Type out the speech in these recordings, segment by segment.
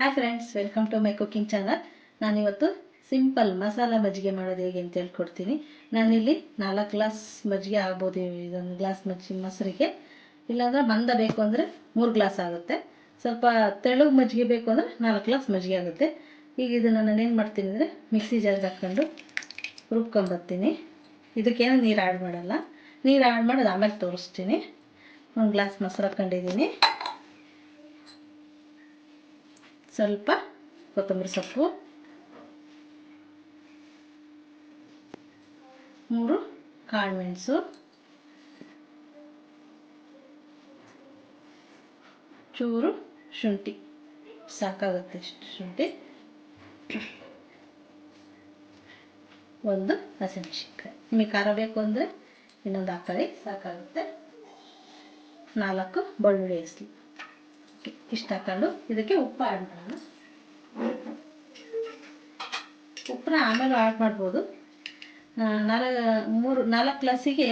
Hi friends welcome to my cooking channel ನಾನಿವತ್ತು simple masala ಮಜ್ಜಿಗೆ ಮಾಡೋದು ಹೇಗೆ ಅಂತ ಹೇಳ್ಕೊಡ್ತೀನಿ. ನಾನಿಲ್ಲಿ ನಾಲ್ಕು ಗ್ಲಾಸ್ ಮಜ್ಜಿಗೆ ಆಗ್ಬೋದು, ಇದೊಂದು ಗ್ಲಾಸ್ ಮಜ್ಜಿ ಮೊಸರಿಗೆ. ಇಲ್ಲಾಂದ್ರೆ ಮಂದ ಬೇಕು ಅಂದರೆ ಮೂರು ಗ್ಲಾಸ್ ಆಗುತ್ತೆ. ಸ್ವಲ್ಪ ತೆಳುಗೆ ಮಜ್ಜಿಗೆ ಬೇಕು ಅಂದರೆ ನಾಲ್ಕು ಗ್ಲಾಸ್ ಮಜ್ಜಿಗೆ ಆಗುತ್ತೆ. ಈಗ ಇದನ್ನು ನಾನು ಏನು ಮಾಡ್ತೀನಿ ಅಂದರೆ ಮಿಕ್ಸಿ ಜಾರ್ಗೆ ಹಾಕ್ಕೊಂಡು ರುಬ್ಕೊಂಬರ್ತೀನಿ. ಇದಕ್ಕೇನು ನೀರು ಆ್ಯಡ್ ಮಾಡಲ್ಲ. ನೀರು ಆ್ಯಡ್ ಮಾಡೋದು ಆಮೇಲೆ ತೋರಿಸ್ತೀನಿ. ಒಂದು ಗ್ಲಾಸ್ ಮೊಸರು ಹಾಕ್ಕೊಂಡಿದ್ದೀನಿ ಸ್ವಲ್ಪ ಕೊತ್ತಂಬರಿ ಸೊಪ್ಪು. ಮೂರು ಕಾಳುಮೆಣಸು. ಚೂರು ಶುಂಠಿ. ಸಾಕಾಗುತ್ತೆ ಶುಂಠಿ. ಒಂದು ಹಸಿಮೆಣಸಿನ್ಕಾಯಿ. ನಿಮಗೆ ಖಾರ ಬೇಕು ಅಂದರೆ ಇನ್ನೊಂದು ಹಾಕೊಳ್ಳಿ ಸಾಕಾಗುತ್ತೆ. ನಾಲ್ಕು ಬೆಳ್ಳುಳ್ಳಿ ಹೆಸರು. ಇಷ್ಟು ಹಾಕೊಂಡು ಇದಕ್ಕೆ ಉಪ್ಪು ಆ್ಯಡ್ ಮಾಡೋಣ. ಉಪ್ಪನ್ನ ಆಮೇಲೆ ಆ್ಯಡ್ ಮಾಡ್ಬೋದು. ನಾಲ್ಕು ಮೂರು, ನಾಲ್ಕು ಗ್ಲಾಸಿಗೆ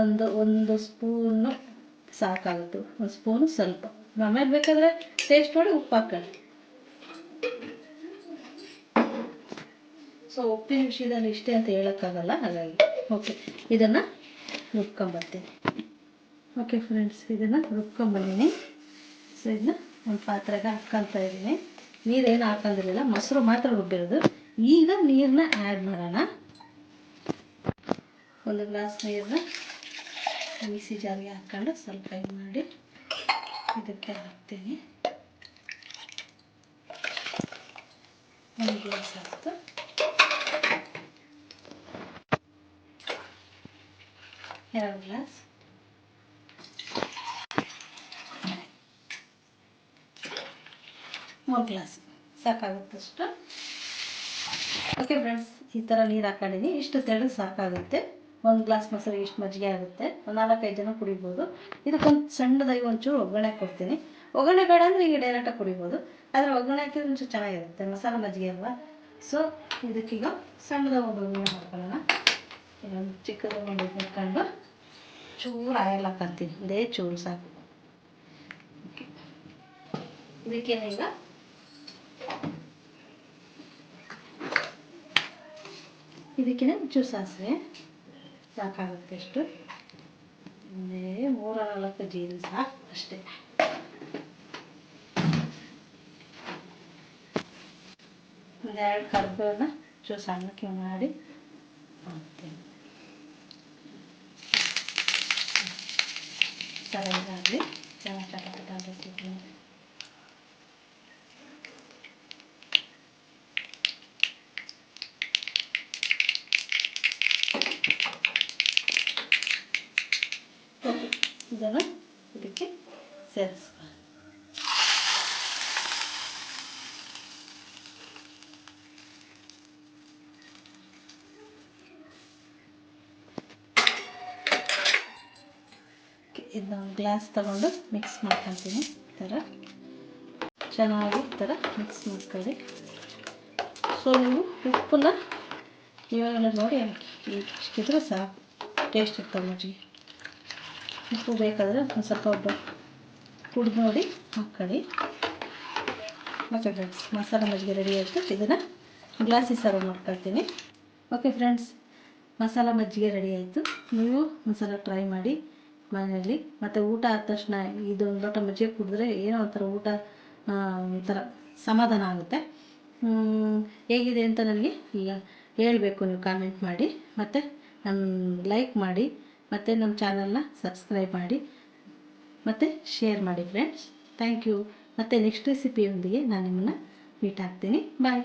ಒಂದು ಒಂದು ಸ್ಪೂನು ಸಾಕಾಗುತ್ತೆ. ಒಂದು ಸ್ಪೂನು ಸ್ವಲ್ಪ. ಆಮೇಲೆ ಬೇಕಾದರೆ ಟೇಸ್ಟ್ ನೋಡಿ ಉಪ್ಪು ಹಾಕೊಳ್ಳಿ. ಸೊ ಉಪ್ಪಿನ ವಿಷಯದಲ್ಲಿ ಇಷ್ಟೇ ಅಂತ ಹೇಳೋಕ್ಕಾಗಲ್ಲ, ಹಾಗಾಗಿ. ಓಕೆ ಇದನ್ನು ರುಬ್ಕೊಂಬರ್ತೀನಿ ಓಕೆ ಫ್ರೆಂಡ್ಸ್ ಇದನ್ನು ರುಬ್ಕೊಂಬಂದಿನಿ ಸೊ ಇದನ್ನ ಒಂದು ಪಾತ್ರೆಗೆ ಹಾಕ್ಕೊಳ್ತಾ ಇದ್ದೀನಿ. ನೀರೇನು ಹಾಕೊಂಡಿರಲಿಲ್ಲ ಮೊಸರು ಮಾತ್ರ ರುಬ್ಬಿರೋದು. ಈಗ ನೀರನ್ನ ಆ್ಯಡ್ ಮಾಡೋಣ. ಒಂದು ಗ್ಲಾಸ್ ನೀರನ್ನ ಬಿಸಿ ಜಾರಿಗೆ ಹಾಕ್ಕೊಂಡು ಸ್ವಲ್ಪ ಇದು ಮಾಡಿ ಇದಕ್ಕೆ ಹಾಕ್ತೀನಿ. ಒಂದು ಗ್ಲಾಸ್ ಹಾಕ್ತು ಎರಡು ಗ್ಲಾಸ್ ಮೂರು ಗ್ಲಾಸ್. ಸಾಕಾಗುತ್ತಷ್ಟು. ಓಕೆ ಫ್ರೆಂಡ್ಸ್ ಈ ಥರ ನೀರು ಹಾಕೊಂಡಿನಿ. ಇಷ್ಟು ತೆಳು ಸಾಕಾಗುತ್ತೆ. ಒಂದು ಗ್ಲಾಸ್ ಮೊಸರಿಗೆ ಇಷ್ಟು ಮಜ್ಜಿಗೆ ಆಗುತ್ತೆ. ಒಂದು ನಾಲ್ಕೈದು ಜನ ಕುಡಿಬೋದು. ಇದಕ್ಕೊಂದು ಸಣ್ಣದಾಗಿ ಒಂಚೂರು ಒಗ್ಗರಣೆ ಕೊಡ್ತೀನಿ. ಒಗ್ಗರಣೆ ಬೇಡ ಅಂದರೆ ಈಗ ಡೈರೆಕ್ಟಾಗಿ ಕುಡಿಬೋದು. ಆದರೆ ಒಗ್ಗರಣೆ ಹಾಕಿದ್ರೆ ಒಂಚೂರು ಚೆನ್ನಾಗಿರುತ್ತೆ. ಮಸಾಲೆ ಮಜ್ಜಿಗೆ ಅಲ್ವ? ಸೊ ಇದಕ್ಕೀಗ ಸಣ್ಣದಾಗಿ ಒಂದು ಒಗ್ಗರಣೆ ಮಾಡ್ಕೊಳ್ಳೋಣ. ಇನ್ನೊಂದು ಚಿಕ್ಕದಾಗಿ ಒಂದು ಇಟ್ಕೊಂಡು ಚೂರು ಆಯಲ್ ಹಾಕಂತೀನಿ. ಇದೇ ಚೂರು ಸಾಕು. ಇದಕ್ಕೇನೀಗ ಇದಕ್ಕೇನೆ ಒಂಚೂರು ಸಾಸಿವೆ ಸಾಕಾಗುತ್ತೆ ಅಷ್ಟು ಒಂದೇ ಮೂರ ನಾಲ್ಕು ಜೀರಿಗೆ ಸಾಕು ಅಷ್ಟೇ ಒಂದೆರಡು ಕರ್ಬೇವನ್ನ ಚೂರು ಸಣ್ಣಕ್ಕೆ ಮಾಡಿ ಹಾಕ್ತೀನಿ ಸರಿಯಾಗಲಿ ಚೆನ್ನಾಗಿ ಚಟಪಟ ಇದನ್ನು ಇದಕ್ಕೆ ಸೇರಿಸ್ಕೊಳ್ಳಿ ಇದನ್ನ ಗ್ಲಾಸ್ ತಗೊಂಡು ಮಿಕ್ಸ್ ಮಾಡ್ಕೊತೀನಿ, ಈ ಥರ. ಚೆನ್ನಾಗಿ ಈ ಥರ ಮಿಕ್ಸ್ ಮಾಡ್ಕೊಳ್ಳಿ. ಸೊ ನೀವು ಉಪ್ಪನ್ನ ಇವಾಗೆಲ್ಲ ನೋಡಿ ಹಾಕಿ ಇಷ್ಟಿದ್ರೆ ಸಾಕು. ಟೇಸ್ಟ್ ತಗೊಳ್ಳಿ ಉಪ್ಪು ಬೇಕಾದರೆ ಒಂದು ಸ್ವಲ್ಪ ಒಬ್ಬ ಕುಡ್ದು ನೋಡಿ ಹಾಕ್ಕೊಳ್ಳಿ ಓಕೆ ಫ್ರೆಂಡ್ಸ್ ಮಸಾಲ ಮಜ್ಜಿಗೆ ರೆಡಿ ಆಯಿತು. ಇದನ್ನು ಗ್ಲಾಸಿ ಸರ್ವ್ ಮಾಡ್ಕೊಳ್ತೀನಿ ಓಕೆ ಫ್ರೆಂಡ್ಸ್ ಮಸಾಲ ಮಜ್ಜಿಗೆ ರೆಡಿ ಆಯಿತು. ನೀವು ಒಂದ್ಸಲ ಟ್ರೈ ಮಾಡಿ ಮನೆಯಲ್ಲಿ. ಮತ್ತು ಊಟ ಆದ ತಕ್ಷಣ ಇದೊಂದು ಲೋಟ ಮಜ್ಜಿಗೆ ಕುಡಿದ್ರೆ ಏನೋ ಒಂಥರ ಊಟ ಒಂಥರ ಸಮಾಧಾನ ಆಗುತ್ತೆ. ಹೇಗಿದೆ ಅಂತ ನನಗೆ ಈಗ ಹೇಳಬೇಕು, ನೀವು ಕಾಮೆಂಟ್ ಮಾಡಿ. ಮತ್ತು ನನ್ನ ಲೈಕ್ ಮಾಡಿ. ಮತ್ತು ನಮ್ಮ ಚಾನಲ್ನ ಸಬ್ಸ್ಕ್ರೈಬ್ ಮಾಡಿ ಮತ್ತು ಶೇರ್ ಮಾಡಿ ಫ್ರೆಂಡ್ಸ್ ಥ್ಯಾಂಕ್ ಯು ಮತ್ತು ನೆಕ್ಸ್ಟ್ ರೆಸಿಪಿಯೊಂದಿಗೆ ನಾನು ನಿಮ್ಮನ್ನು ಮೀಟ್ ಆಗ್ತೀನಿ. ಬಾಯ್